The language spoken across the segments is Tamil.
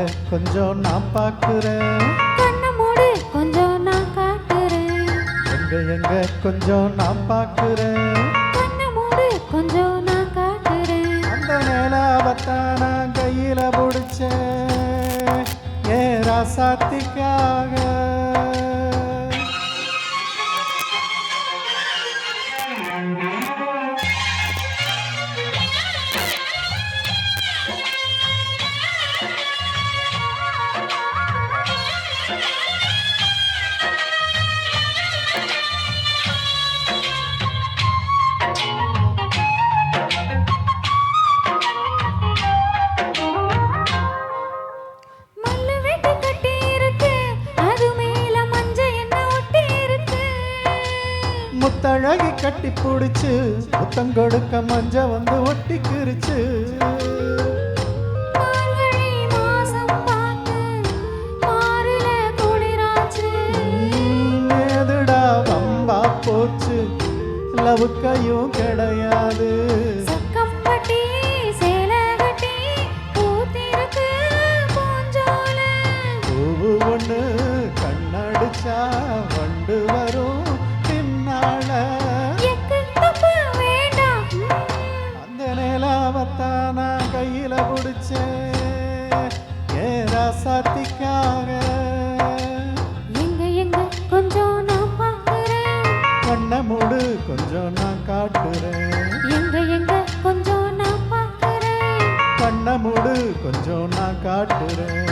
எங்க கொஞ்சம் நான் பார்க்குறேன். கண்ணை மூடு கொஞ்சம் நான் காட்டுறேன். எங்க எங்க கொஞ்சம் நான் பார்க்குறேன். கண்ணை மூடு கொஞ்சம் நான் காட்டுறேன். அந்த நிலாவத்தான் நான் கையில பிடிச்சேன். ஏ ராசாத்திக்காக? முத்தழகி கட்டி பிடிச்சு முத்தம் கொடுக்க மஞ்ச வந்து ஏதுடா வம்பா போச்சு? லவுக்கையும் கிடையாது. பூவு ஒண்ணு கண்ணடிச்சா வண்டு வரும். கொஞ்சம் நான் காட்டுறேன். எங்க எங்க கொஞ்சம் நான் பார்க்கிறேன். கண்ணை மூடு கொஞ்சம் நான் காட்டுறேன்.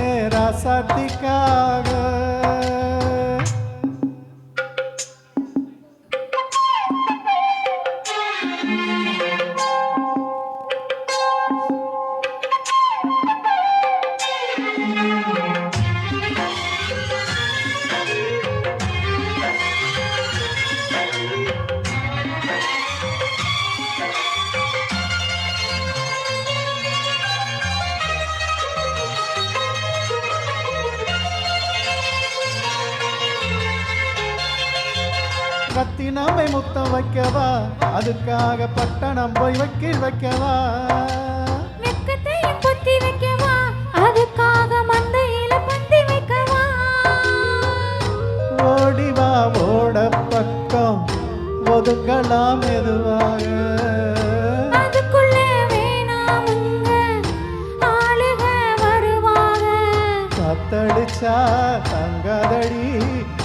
ஏ ராசாத்திக்காக ரத்தினமை முத்தம் வைக்கவா? அதுக்காக பட்டணம் போய் வக்கீல் வைக்கவா? பொத்தி வைக்கவா? அதுக்காக மந்தையில பந்தி வைக்கவா? ஓடிவா ஓட பக்கம். ஒதுங்கலாம் மெதுவாக. அதுக்குள்ள வேணாமுங்க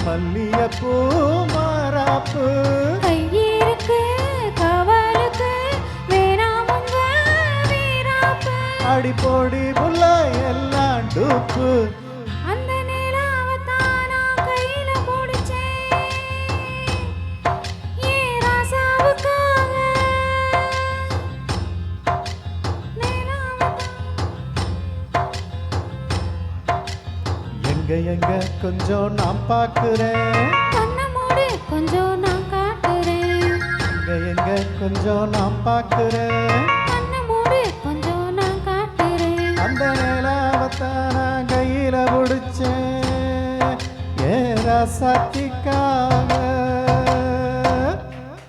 தங்காதடி மல்லியப்பூ மாறாப்பு கையிருக்கு கவலுக்கு வேணாமுங்க வீராப்பு அடி போடி புள்ள எல்லாம் டூப்பு எங்க எங்க? கொஞ்சம் நான் பார்க்குறேன். கண்ணை மூடு கொஞ்சம் நான் காட்டுறேன். எங்க எங்க? கொஞ்சம் நான் பார்க்குறேன். கண்ணை மூடு கொஞ்சம் நான் காட்டுறேன். அந்த நிலாவத்தான் நான் கையில பிடிச்சேன். ஏ